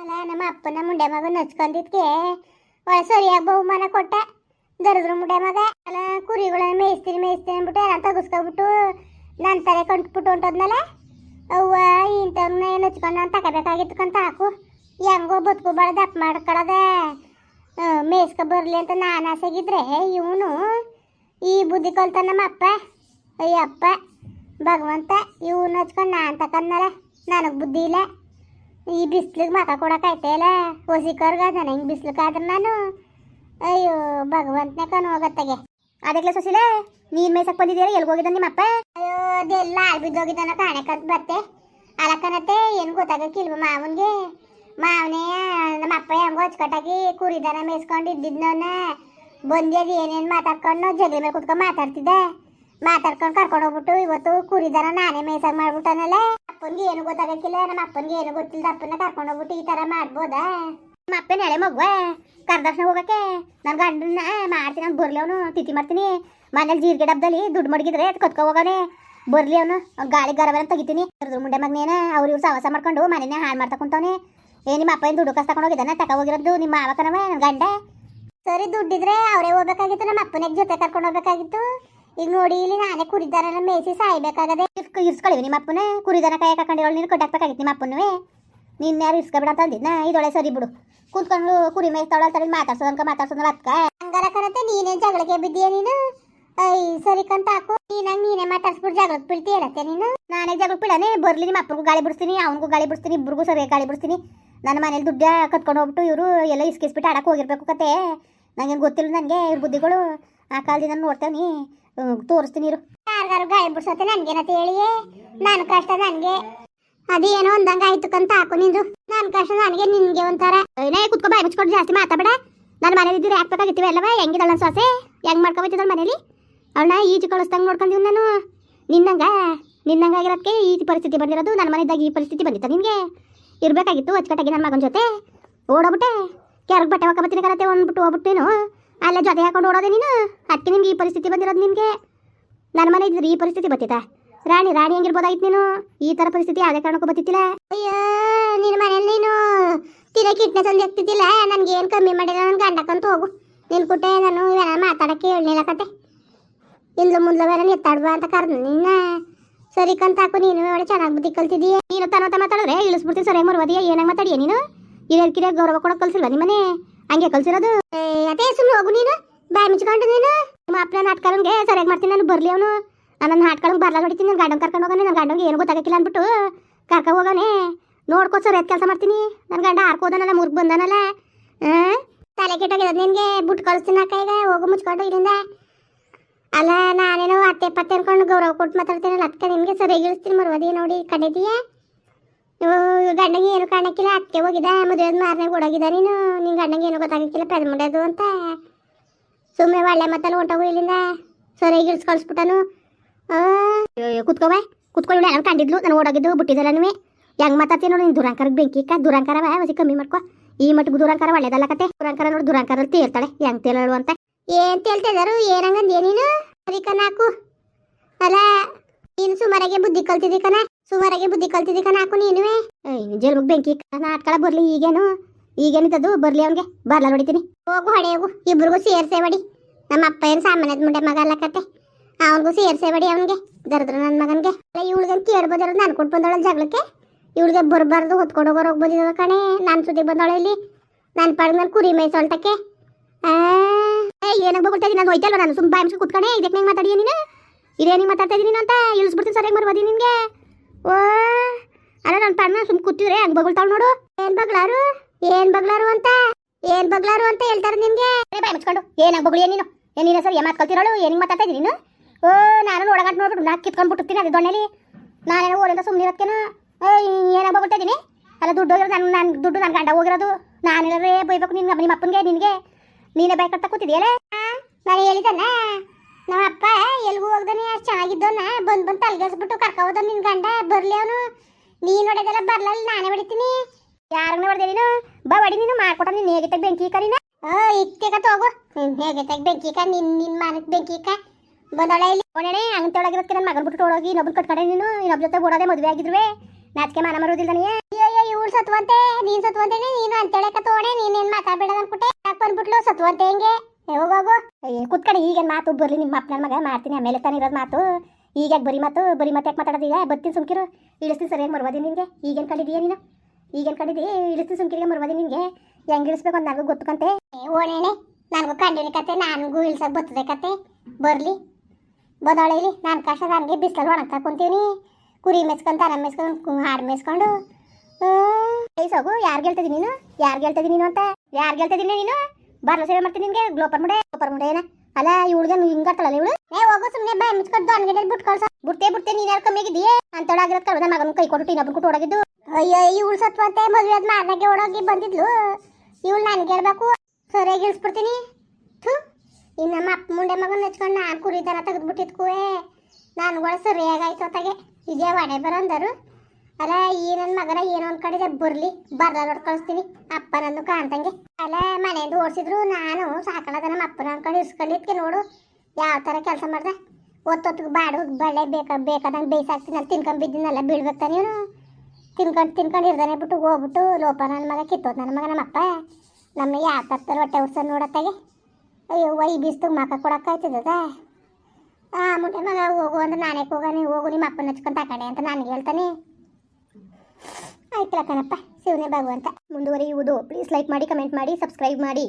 ಅಲ್ಲ, ನಮ್ಮ ಅಪ್ಪನ ಮುಂಡೆ ಮಗ ನಚ್ಕೊಂಡಿದ್ಕೆ ಸರಿಯಾಗಿ ಬಹುಮಾನ ಕೊಟ್ಟ. ದರದ್ರ ಮುಂಡೆ ಮಗ. ಅಲ್ಲ, ಕುರಿಗಳನ್ನ ಮೇಯಿಸ್ತೀನಿ ಮೇಯಿಸ್ತೀನಿ ಅಂದ್ಬಿಟ್ಟು ಎಲ್ಲ ತೆಗಿಸ್ಕೊಬಿಟ್ಟು ನನ್ನ ತಲೆ ಕಂಟ್ಬಿಟ್ಟು ಹೊಂಟದ್ನಲ್ಲ? ಅವ್ವ ಇಂಥವ್ರನ್ನ ನಚ್ಕೊಂಡು ನಾನು ತಗೋಬೇಕಾಗಿತ್ತು ಕಂತ ಹಾಕು. ಹೆಂಗೋ ಬದುಕು ಅಪ್ ಮಾಡ್ಕೊಳ್ಳೋದೆ ಮೇಯಿಸ್ಕೊ ಬರಲಿ ಅಂತ ನಾನು ಆಸೆಗಿದ್ರೆ ಇವನು ಈ ಬುದ್ಧಿ ಕಲ್ತ ನಮ್ಮ ಅಪ್ಪ. ಅಯ್ಯಪ್ಪ, ಭಗವಂತ ಇವನು ಹಚ್ಕೊಂಡು ನಾನು ತಕೊಂಡಲ್ಲ ನನಗೆ ಬುದ್ಧಿ ಇಲ್ಲ. ಈ ಬಿಸ್ಲಿಗೆ ಮಕ ಕೊಡೋಕಾಯ್ತಾ ಇಲ್ಲ ಹೊಸಿಕರ್ಗ ನಾನು ಬಿಸ್ಲು ಬಿಸ್ಲಿಗಾದ್ರೆ ನಾನು? ಅಯ್ಯೋ, ಭಗವಂತನೇ ಕಣ್ ಹೋಗತ್ತಗೆ. ಅದಕ್ಕೆ ಸೊಸಿಲೆ, ನೀನ್ ಮೇಯ್ಸಕ್ ಬಂದಿದ್ದೀರ ಎಲ್ಲಿ ಹೋಗಿದ್ದ ನಿಮ್ಮ ಅಪ್ಪ ಅಯ್ಯೋ, ಅದೆಲ್ಲ ಆಳ್ ಬಿದ್ದೋಗಿದ್ದಾನ ಕಾಣಕಂತ ಬತ್ತೆ. ಅಲಕ್ಕನತ್ತೆ ಏನು ಗೊತ್ತಾಗಕ್ಕಿಲ್ವ ಮಾವನ್ಗೆ? ಮಾವನೇ, ನಮ್ಮ ಅಪ್ಪ ಹೆಂಗೋ ಅಚ್ಚುಕಟ್ಟಾಗಿ ಕುರಿದನ ಮೇಯ್ಸ್ಕೊಂಡು ಇದ್ದಿದ್ನವನ್ನ ಬಂದ್ಯದ ಏನೇನು ಮಾತಾಡ್ಕೊಂಡು ಜಗಲಿ ಮೇಲೆ ಕುತ್ಕೊಂಡು ಮಾತಾಡ್ತಿದ್ದೆ. ಮಾತಾಡ್ಕೊಂಡು ಕರ್ಕೊಂಡು ಹೋಗ್ಬಿಟ್ಟು ಇವತ್ತು ಕುರಿದನ ನಾನೇ ಮೇಯ್ಸಕ್ ಮಾಡ್ಬಿಟ್ಟನಲ್ಲ. ಅಪ್ಪನ್ಗೆ ಏನು ಗೊತ್ತಾಗಕ್ಕಿಲ್ಲ, ನಮ್ಮ ಅಪ್ಪನ್ಗೆ ಏನು ಗೊತ್ತಿಲ್ಲ ಅಪ್ಪನ ಕರ್ಕೊಂಡು ಹೋಗ್ಬಿಟ್ಟು ಈ ತರ ಮಾಡ್ಬೋದಾ? ನಮ್ಮ ಅಪ್ಪನ ಎಳೆ ಮಗುವ, ಕರ್ದರ್ಶನ ಹೋಗಕ್ಕೆ ನನ್ನ ಗಂಡನ ಮಾಡ್ತೀನಿ ಅವ್ನು ಬರ್ಲಿ ಅವನು, ತಿಥಿ ಮಾಡ್ತೀನಿ. ಮನೇಲಿ ಜೀರಿಗೆ ಡಬ್ಬದಲ್ಲಿ ದುಡ್ಡು ಮಡಗಿದ್ರೆ ಅದು ಕತ್ಕೊ ಹೋಗವನೆ ಬರ್ಲಿ ಅವನು ಗಾಳಿ ಗರಬರ ತೆಗಿತೀನಿ. ಮುಂಡೆ ಮಗನೇನ, ಅವ್ರು ಇವ್ರು ಮಾಡ್ಕೊಂಡು ಮನೇನೆ ಹಾಳು ಮಾಡ್ತಾ ಕುಂತವನೆ. ಏ, ನಿಮ್ಮ ಅಪ್ಪ ಏನು ದುಡ್ಡು ಕಸ್ ತಗೊಂಡು ಹೋಗಿದ್ದಾನೆ, ತಕ ಹೋಗಿರೋದು ನಿಮ್ಮ ಮಾವಕನವ ನನ್ನ ಗಂಡ? ಸರಿ, ದುಡ್ಡಿದ್ರೆ ಅವರೇ ಹೋಗ್ಬೇಕಾಗಿತ್ತು, ನಮ್ಮ ಅಪ್ಪನಿಗೆ ಜೊತೆ ಕರ್ಕೊಂಡು ಹೋಗ್ಬೇಕಾಗಿತ್ತು. ಈಗ ನೋಡಿ ಇಲ್ಲಿ ನಾನೇ ಕುರಿದಾರನ ಮೇಸಿ ಸಾಯ್ಬೇಕಾಗದೆ ಇರ್ಸ್ಕೊಳ್ಳಿ ನಿಮ್ಮ ಅಪ್ಪನ ಕುರಿದಾರ ಕೈ ಹಾಕೊಂಡಿರೋಳು ನೀನು ಕಟ್ಟಾಕ್ಬೇಕಾಗಿತ್ತು ನಿಮ್ಮ ಅಪ್ಪನೂ ನಿನ್ನ ಯಾರು ಇಸ್ಕೊಬೇಡ ಅಂತ ಅಂದಿದ್ನ? ಇದೊಳೆ ಸರಿ ಬಿಡು. ಕೂತ್ಕೊಂಡು ಕುರಿ ಮೇಯ್ತಾವಳ ತಡಿ ಮಾತಾಡ್ಸೋದ್ ಅನ್ಕ ಮಾತಾಡ್ಸೋದ್ರ ಅತ್ಕ ಹಂಗಾರ ಕರತೆ ನೀನೇ ಜಗಳಿಗೆ ಬಿದ್ದೀಯ ನೀನು? ಐ ಸರಿ ಕಂತ ಹಾಕು. ನೀನಂಗ್ ನೀನೇ ಮಾತಾಡ್ಸ್ಬಿಟ್ಟು ಜಗಳಕ್ಕೆ ಬೀಳ್ತಿ ಹೇಳತ್ತೆ ನೀನು? ನಾನೇ ಜಗಳ ಬಿಡನೆ ಬರ್ಲಿ ನಿಮ್ಮ ಅಪ್ಪಗೂ ಗಾಳಿ ಬಿಡಿಸ್ತೀನಿ ಅವನಿಗೂ ಗಾಳಿ ಬಿಡಿಸ್ತೀನಿ ಇಬ್ರಿಗೂ ಸರಿ ಗಾಳಿ ಬಿಡಿಸ್ತೀನಿ. ನನ್ನ ಮನೇಲಿ ದುಡ್ಡ ಕತ್ಕೊಂಡು ಹೋಗ್ಬಿಟ್ಟು ಇವರು ಎಲ್ಲ ಇಸ್ಕಿಸ್ಬಿಟ್ಟು ಆಡಕ್ಕೆ ಹೋಗಿರ್ಬೇಕು ಕತೆ. ನಂಗೇನು ಗೊತ್ತಿಲ್ಲ ನನಗೆ ಇವ್ರ ಬುದ್ಧಿಗಳು. ಆ ಕಾಲದಿಂದ ನೋಡ್ತೇವೆ ತೋರಿಸ್ತೀನಿ ಇರು. ಯಾರಿಗಾರು ಗಾಳಿ ಬಿಡ್ಸತ್ತೆ ನನ್ಗೇನತ್ತೆ ಹೇಳಿಯೇ ನನ್ನ ಕಷ್ಟ ನನಗೆ. ಅದೇನೋ ಒಂದಂಗ ಆಯ್ತು ಕಂತ ಹಾಕು ನಿಂದು. ನನ್ನ ಕಷ್ಟ ನನಗೆ, ನಿನ್ಗೆ ಒಂಥರ. ಏನೇ ಕುತ್ಕೊ, ಬಾಯಿ ಮುಚ್ಕೊಂಡು ಜಾಸ್ತಿ ಮಾತಾಡ ನನ್ನ ಮನೇಲಿ ಇದ್ರೆ ಹಾಕ್ಬೇಕಾಗಿತ್ತೀವಿ ಅಲ್ಲವ ಹೆಂಗಿದಳ ನನ್ನ ಸೊಸೆ? ಹೆಂಗ್ ಮಾಡ್ಕೊಬತ್ತಿದ್ದಳ ಮನೇಲಿ? ಅವಳನ್ನ ಈಜು ಕಳಿಸ್ದಂಗೆ ನೋಡ್ಕೊಂಡಿವ್ ನಾನು. ನಿನ್ನಂಗ ನಿನ್ನಂಗ ಆಗಿರೋದಕ್ಕೆ ಈ ಪರಿಸ್ಥಿತಿ ಬಂದಿರೋದು ನನ್ನ ಮನೆದಾಗ ಈ ಪರಿಸ್ಥಿತಿ ಬಂದಿತ್ತು ನಿನಗೆ? ಇರಬೇಕಾಗಿತ್ತು, ಅಚ್ಚುಕಟ್ಟಾಗಿ ನನ್ನ ಮಗನ ಜೊತೆ. ಓಡೋಗ್ಬಿಟ್ಟೆ. ಕೆರಗ್ ಬಟ್ಟೆ ಹಾಕಬತ್ತೀನಿ ಕರತ್ತೆ ಒಂದ್ಬಿಟ್ಟು ಹೋಗ್ಬಿಟ್ಟೇನು. ಅಲ್ಲೇ ಜೊತೆ ಹಾಕೊಂಡು ಓಡೋದೆ ನೀನು? ಅದಕ್ಕೆ ನಿಮ್ಗೆ ಈ ಪರಿಸ್ಥಿತಿ ಬಂದಿರೋದು ನಿಮಗೆ ನನ್ನ ಮನೆ ಇದ್ರೆ ಈ ಪರಿಸ್ಥಿತಿ ಬತ್ತಿತ್ತ ರಾಣಿ ರಾಣಿ ಹೆಂಗಿರ್ಬೋದಾಗಿತ್ತು ನೀನು? ಈ ತರ ಪರಿಸ್ಥಿತಿ ಯಾವುದೇ ಕಾರಣಕ್ಕೂ ಬತ್ತಿತ್ತಿಲ್ಲ ಅಯ್ಯೋ ನಿನ್ನ ಮನೇಲಿ ನೀನು ತಿರ ಕಿಟ್ನೆ ಒಂದು ಎತ್ತಿದ್ದಿಲ್ಲ? ನನಗೆ ಏನು ಕಮ್ಮಿ ಮಾಡಿಲ್ಲ ನನ್ನ ಗಂಡಕ್ಕಂತ ಹೋಗು. ನಿನ್ ಕುಟ್ಟೆ ನಾನು ಇವೆಲ್ಲ ಮಾತಾಡೋಕ್ಕೆ ಹೇಳಿಲ್ಲ ಕತೆ. ಇಲ್ಲ ಮುಂದೆ ಬೇರೆ ಎತ್ತಾಡ್ಬಾ ಅಂತ ಕರ್ದು ನಿನ್ನ ಸರಿ ಕಂತ ಹಾಕು ನೀನು ಒಳ್ಳೆ ಚೆನ್ನಾಗಿ ಬುದ್ಧಿ ಕಲ್ತಿದೀಯ ನೀನು ತನತ ಮಾತಾಡಿದ್ರೆ ಇಳಿಸ್ಬಿಡ್ತೀನಿ ಸರಿ ಮರುವದಿಯ ಏನಾಗ ಮಾತಾಡಿಯ ನೀನು? ಹಿರಿಯರ್ ಕಿರಿಯರ್ ಗೌರವ ಕೊಡೋಕೆ ಕಲ್ಸಿಲ್ವಾ ನಿಮ್ಮನೆ? ಹಂಗೆ ಕಲ್ಸಿರೋದು? ಅದೇ ಸುಮ್ಮನೆ ಹೋಗು ನೀನು. ಬಾಯಿ ಮುಚ್ಕೊಂಡು ನೀನು. ನಿಮ್ಮ ಅಪ್ಪನ ನಾಟ್ಕರಂಗೆ ಸರಿಯಾಗಿ ಮಾಡ್ತೀನಿ, ನಾನು ಬರ್ಲಿ ಅವನು. ನನ್ನ ಹಾಟ್ಕಳಂಗೆ ಬರ್ಲ ಹೊಡಿತೀನಿ, ನನ್ನ ಗಂಡನ್ ಕರ್ಕೊಂಡು ಹೋಗೋಣ ನನ್ನ ಗಂಡಂಗೆ ಏನು ಗೊತ್ತಾಗಕ್ಕಿಲ್ಲ ಅಂದ್ಬಿಟ್ಟು ಕರ್ಕ ಹೋಗೋಣೆ ನೋಡ್ಕೋ ಸರಿಯಾದ ಕೆಲಸ ಮಾಡ್ತೀನಿ. ನನ್ನ ಗಂಡ ಹಾರ್ಕೋದನಲ್ಲ, ಮುರ್ಗ್ ಬಂದನಲ್ಲ. ಹಾಂ ತಲೆ ಕೆಟ್ಟೋಗಿದೆ ನಿನಗೆ. ಬಿಟ್ಟು ಕಳಿಸ್ತೀನಿ ಅಕ್ಕ ಈಗ, ಹೋಗು ಮುಚ್ಕೊಂಡು ಇಲ್ಲಿಂದ. ಅಲ್ಲ, ನಾನೇನೋ ಅತ್ತೆ ಪತ್ತೆ ಅನ್ಕೊಂಡು ಗೌರವ ಕೊಟ್ಟು ಮಾತಾಡ್ತೀನಲ್ಲ ಅದಕ್ಕೆ ನಿಮಗೆ ಸರಿಯಾಗಿ ಇಳಿಸ್ತೀನಿ ಮರುವದಿ, ನೋಡಿ ಕಂಡಿದ್ದೀಯ ಗಂಡಂಗೆ ಏನು ಕಾಣಕ್ಕಿಲ್ಲ, ಅತ್ತೆ ಹೋಗಿದ್ದ, ಮದುವೆ ಮಾರನೇ ಓಡೋಗಿದ್ದ ನೀನು. ನಿನ್ನ ಗಂಡಂಗೆ ಏನು ಗೊತ್ತಾಗಕ್ಕಿಲ್ಲ, ಪೆದ ಮುಂಡೆದು ಅಂತ. ಸುಮ್ಮನೆ ಒಳ್ಳೆ ಮತ್ತಲ್ಲಿ ಹೊಂಟೋಗು ಇಲ್ಲಿಂದ. ಸರಿಯಾಗಿ ಇಳಿಸ್ ಕಳಿಸ್ಬಿಟ್ಟನು. ಕುತ್ಕೋವೆ ಕುತ್ಕೊಳ್ಳಿ ನಾನು ಕಂಡಿದ್ಲು, ನಾನು ಓಡೋಗಿದ್ದು, ಬಿಟ್ಟಿದ್ದಲ್ಲ ನೀವೇ. ಹೆಂಗ್ ಮಾತಾಡ್ತೀನಿ ನೋಡಿ, ನೀನು ದುರಂಕಾರಕ್ಕೆ ಬೆಂಕಿ ಇಕ್ಕ ದುರಂಕಾರವ ಹೊಸಿ ಕಮ್ಮಿ ಮಾಡ್ಕೊ. ಈ ಮಟ್ಟಿಗೆ ದುರಂಕಾರ ಒಳ್ಳೇದಲ್ಲ ಕತೆ. ದುರಂಕಾರ ನೋಡಿ ದುರಂಕರಲ್ಲಿ ತೇರ್ತಾಳೆ. ಹೆಂಗ್ ತೇಳಳು ಅಂತ. ಏನ್ ತೇಳ್ತಿದಾರು ಏನಂಗಂದ್ಯ ನೀನು? ಅದಕ್ಕ ನಾಕು ಅಲ್ಲ, ನೀನು ಸುಮಾರಾಗೆ ಬುದ್ಧಿ ಕಲ್ತಿದ್ದಿ ಕಣ. ಸುಮಾರಾಗೆ ಬುದ್ಧಿ ಕಲ್ತಿದ್ದಿ ಕಣ ಹಾಕು ನೀನುವೆ. ಜಲ್ಮಗ್ ಬೆಂಕಿ ನಾಟ್ಕಳ ಬರ್ಲಿ ಈಗೇನು? ಈಗೇನಿದ್ದದು? ಬರ್ಲಿ ಅವನ್ಗೆ. ಬರ್ಲ ಹೊಡಿತೀನಿ ಹೋಗು ಹೊಡೆ ಹೋಗು. ಇಬ್ರಿಗೂ ಸೇರ್ಸೆ ಬಡಿ. ನಮ್ಮ ಅಪ್ಪ ಏನು ಸಾಮಾನ್ಯದ ಮುಂಡೆ ಮಗ ಅಲ್ಲ ಕತೆ. ಅವನಿಗೂ ಸೇರ್ಸೆ ಹೊಡಿ ಅವನಿಗೆ. ದರದ್ರ ನನ್ನ ಮಗನಿಗೆ. ಇವಳಿಗೆ ಕೇಳ್ಬೋದಿರೋದು ನಾನು ಕೊಟ್ಟು ಬಂದವಳ ಜಗಳಕ್ಕೆ. ಇವಳಿಗೆ ಬರಬಾರ್ದು, ಹೊತ್ಕೊಂಡು ಹೋಗೋರು ಹೋಗ್ಬೋದಿರೋ ಕಣೆ. ನಾನು ಸುದ್ದಿ ಬಂದವಳೆ ಇಲ್ಲಿ? ನನ್ನ ಪಾಡಿಗೆ ನಾನು ಕುರಿ ಮೇಯ್ಸೋಳ್ತಕ್ಕೆ ಏನಾಗ ಹೋಗ್ತಾ ನಾನು ಹೋಯ್ತಲ್ಲ ನಾನು ಸುಮ್ಮ ಬಾಯಿ ಕುತ್ಕೊಂಡೆ ಇದಕ್ಕೆ ಮಾತಾಡಿಯ ನೀನು? ಇದೇನಿಗೆ ಮಾತಾಡ್ತಾ ಇದೀನಿ ನೀನು ಅಂತ? ಇಳಿಸ್ಬಿಡ್ತೀನಿ ಸರಿಯಾಗಿ ಬರ್ಬೋದಿ ನಿನಗೆ. ಓ, ಅಲ್ಲ ನನ್ನ ಪಣ್ಣ ಸುಮ್ ಕೂತಿದ್ರೆ ಹೆಂಗ್ ಬಗಳ್ತಾಳ ನೋಡು? ಏನ್ ಬಗ್ಲಾರು? ಏನ್ ಬಗ್ಲಾರು ಅಂತ? ಏನ್ ಬಗ್ಲಾರು ಅಂತ ಹೇಳ್ತಾರೆ ನಿಮ್ಗೆ? ಬಾಯಿ ಮುಚ್ಕೊಂಡು. ಏನ್ ಬಗ್ಳಿಯ ನೀನು? ಏನ್ ಸರ್ ಸರಿ ಮಾತು ಕಲ್ತಿರೋಳು? ಏನಿಗೆ ಮಾತಾಡ್ತಾ ಇದೀನಿ ನೀನು? ಓ, ನಾನು ಒಳಗಟ್ಟು ನೋಡ್ಬಿಟ್ಟು ನಾಕ್ ಕಿತ್ಕೊಂಡ್ ಬಿಟ್ಟಿರ್ತೀನಿ ಅದು ದೊಣ್ಣೆಲಿ. ನಾನೇನೋ ಓರಿಂದ ಸುಮ್ಮನೆ ಇರೋದಕ್ಕೇನೋ ಏನಾಗ ಇದೀನಿ? ಅಲ್ಲ, ದುಡ್ಡು ಹೋಗಿರೋದು ನನ್ನ ನನ್ನ ದುಡ್ಡು ನನ್ನ ಗಂಡ ಹೋಗಿರೋದು. ನಾನು ಏನಾರೇ ಬೈಬೇಕು ನಿನ್ಗೆ ನಿಮ್ಮ ಅಪ್ಪನಿಗೆ, ನಿನಗೆ. ನೀನೇ ಬೈಕ್ ಕಟ್ಟ ಕೂತಿದ್ಯಲ್ಲ ನಾನು ಹೇಳಿದನ್ನ ನಮ್ಮ ಅಪ್ಪ ಎಲ್ಗೂ ಹೋಗ್ದಾನೆ ಅಷ್ಟು ಚೆನ್ನಾಗಿದ್ದವನ ಬಂದ್ ಬಂದು ತಲೆಗೆಸ್ಬಿಟ್ಟು ಕರ್ಕೋದ ನಿನ್ ಗಂಡ. ಬರ್ಲಿ ಅವನು. ನೀನ್ ಹೊಡೆದಲ್ಲ ಬರ್ಲಲ್ಲ ನಾನೇ ಹೊಡಿತೀನಿ. ಯಾರನ್ನ ಹೊಡೆದೆ ನೀನು? ಬಾ ಹೊಡಿ ನೀನು ಮಾಡ್ಕೊಟ ನೀನು ಹೇಗೆ ತೆಗ್ ಬೆಂಕಿ ಕರಿನ ಓ ಇಕ್ಕೆ ತಗೋ. ಹೋಗು ತೆಗ್ ಬೆಂಕಿ ಕ ನಿನ್ ನಿನ್ ಮಾನಕ್ ಬೆಂಕಿ ಕ ಬಂದೊಳೆ ಇಲ್ಲಿ. ಒಣೆ ಹಂಗಂತೊಳಗಿರೋದಕ್ಕೆ ನನ್ನ ಮಗನ್ ಬಿಟ್ಟು ಹೋಗಿ ಇನ್ನೊಬ್ರು ಕಟ್ಕೊಂಡೆ ನೀನು. ಇನ್ನೊಬ್ಬ ಜೊತೆ ಓಡೋದೆ ಮದುವೆ ಆಗಿದ್ರುವೆ. ನಾಚಿಕೆ ಮಾನ ಮರುದಿಲ್ಲ ನೀ ಅಯ್ಯೋ ಇವಳು ಸತ್ವಂತೆ. ನೀನ್ ಸತ್ವಂತೆ ನೀನು ಅಂತೇಳಕ ತೋಡೆ ನೀನೇನ್ ಮಾತಾಡ್ಬೇಡ ಅನ್ಬಿಟ್ಟೆ. ಯಾಕೆ ಬಂದ್ಬಿಟ್ಲು? ಸತ್ವಂತೆ ಹೆಂಗೆ? ಹೋಗೋಗು ಕುತ್ಕೊಂಡು ಈಗ ಮಾತು? ಬರ್ಲಿ, ನಿಮ್ಮ ಅಪ್ಪನ ಮಗ ಮಾಡ್ತೀನಿ. ಆಮೇಲೆ ತಾನೇ ಇರೋದು ಮಾತು. ಈಗ ಯಾಕೆ ಬರೀ ಮಾತು, ಬರಿ ಮಾತು ಯಾಕೆ ಮಾತಾಡೋದು ಈಗ? ಬತ್ತೀನಿ ಸುಮ್ಕಿರು. ಇಳಿಸ್ತೀನಿ ಸರಿಯಾಗಿ ಮರ್ವಾದಿ ನಿನಗೆ? ಈಗೇನು ಕಂಡಿದೀಯ ನೀನು? ಈಗೇನು ಕಂಡಿದ್ದೀ ಇಳಿಸ್ತೀನಿ ಸುಮ್ಕಿರಿಗೆ ಮರ್ವಾದಿ ನಿನಗೆ? ಹೆಂಗೆ ಇಳಿಸ್ಬೇಕು ಅಂತ ನನಗೂ ಗೊತ್ತುಕಂತೆ ಓಣೇನೆ, ನನಗೂ ಕಂಡಿನಿ ಕತೆ, ನನಗೂ ಇಳ್ಸಕ್ಕೆ ಬರ್ತದೆ ಕತೆ. ಬರಲಿ. ಇಲ್ಲಿ, ನಾನು ಕಷ್ಟ ನನಗೆ ಬಿಸಿಲಲ್ಲಿ ಒಣಗ್ತಾ ಕುಂತೀವಿ ಕುರಿ ಮೇಸ್ಕೊಂಡು ತನ ಮೇಸ್ಕೊಂಡು ಹಾಡು ಮೇಸ್ಕೊಂಡು ಐಸೋಗು ಯಾರು ಗೆಲ್ತದಿ ನೀನು? ಯಾರು ಗೆಲ್ತದಿ ನೀನು ಅಂತ? ಯಾರು ಗೆಲ್ತಿದ್ದೀನಿ ನೀನು? ಬರ್ಲ ಸೇವೆ ಮಾಡ್ತೀನಿ ನಿಮಗೆ ಗ್ಲೋಪರ್ ಮುಡೆ ಗ್ಲೋಪರ್ ಮುಡೆ ಏನ? ಅಲ್ಲ ಇವಳಿಗೆ ಹಿಂಗತ್ತಲ್ಲ ಇವಳು? ಏ, ಹೋಗೋ ಸುಮ್ಮನೆ ಬಾ, ಮುಚ್ಕೊಂಡು ದೊನ್ಗಡೆ ಬಿಟ್ಟು ಕಳ್ಸ. ಬಿಡ್ತೆ ಬಿಡ್ತೆ, ನೀನು ಯಾರು ಕಮ್ಮಿ ಆಗಿದೀಯ ಅಂತೇಳಾಗಿರೋದು ಕಳ್ದ ಮಗನ ಕೈ ಕೊಟ್ಟು ಇನ್ನೊಬ್ಬನ ಕೊಟ್ಟು ಓಡಾಗಿದ್ದು ಅಯ್ಯೋ, ಇವಳು ಸತ್ವಂತೆ ಮದುವೆ ಆದ ಮಾರ್ನಾಗೆ ಓಡೋಗಿ ಬಂದಿದ್ಲು. ಇವಳು ನನಗೆ ಹೇಳ್ಬೇಕು. ಸರಿಯಾಗಿ ಇಳಿಸ್ಬಿಡ್ತೀನಿ ಥು ಇನ್ನು ನಮ್ಮ ಅಪ್ಪ ಮುಂಡೆ ಮಗನ ನೆಚ್ಕೊಂಡು ನಾನು ಕುರಿ ತೆಗೆದ್ಬಿಟ್ಟಿದ್ಕುವೆ. ನಾನು ನಾನುಗಳು ಸರಿಯಾಗಾಯ್ತು ಅತ್ತಾಗೆ. ಇದೇ ಒಡೆ ಬರಂದರು? ಅಲ್ಲ, ಈ ನನ್ನ ಮಗನ ಏನೋ ಅನ್ಕೊಂಡಿದೆ ಬರ್ಲಿ. ಬರ್ಲ ನೋಡ್ ಕಳಿಸ್ತೀನಿ. ಅಪ್ಪ ನನ್ನ ಕಾಣ್ತಂಗೆ. ಅಲ್ಲ, ಮನೆಯಿಂದ ಓಡಿಸಿದ್ರು ನಾನು. ಸಾಕಳದ ನಮ್ಮ ಅಪ್ಪನ ಅನ್ಕೊಂಡು ಇಸ್ಕೊಂಡಿದ್ಕೆ ನೋಡು. ಯಾವ ಥರ ಕೆಲಸ ಮಾಡ್ದೆ? ಒತ್ತೊತ್ತಿಗೆ ಬಾಡು ಬಳೆ ಬೇಕಾ, ಬೇಕಾದಂಗೆ ಬೇಯಿಸಾಕ್ತೀನಿ. ನಾನು ತಿನ್ಕೊಂಬಿದ್ದೀನಲ್ಲ ಬೀಳ್ಬೇಕು ನೀನು ತಿನ್ಕೊಂಡು ತಿನ್ಕೊಂಡು ಇರ್ದಾನೆ ಬಿಟ್ಟು ಹೋಗ್ಬಿಟ್ಟು ಲೋಪ ನನ್ನ ಮಗ, ಕಿತ್ತೋದು ನನ್ನ ಮಗ, ನಮ್ಮಪ್ಪ. ನಮ್ಮ ಯಾವ ತರ್ತಾರೆ ಹೊಟ್ಟೆ ಉಡ್ಸೋದು ನೋಡತ್ತಾಗೆ ಅಯ್ಯೋ, ವೈ ಬೀಸ್ತು ಮಕ ಕೊಡಕ್ಕಾಯ್ತದ ಆ ಮುಂಡೆ ಮಗ ಹೋಗು ಅಂದ್ರೆ ನಾನೇ ಹೋಗಾನೆ ಹೋಗು, ನಿಮ್ಮ ಅಪ್ಪನ ಹಚ್ಕೊಂಡು ಕಡೆ ಅಂತ ನನಗೆ ಹೇಳ್ತಾನೆ. ಆಯ್ತಲ್ಲ ಕಣಪ್ಪ ಶಿವನೇ ಭಗವಂತ ಮುಂದುವರಿಯುವುದು. ಪ್ಲೀಸ್ ಲೈಕ್ ಮಾಡಿ ಕಮೆಂಟ್ ಮಾಡಿ ಸಬ್ಸ್ಕ್ರೈಬ್ ಮಾಡಿ.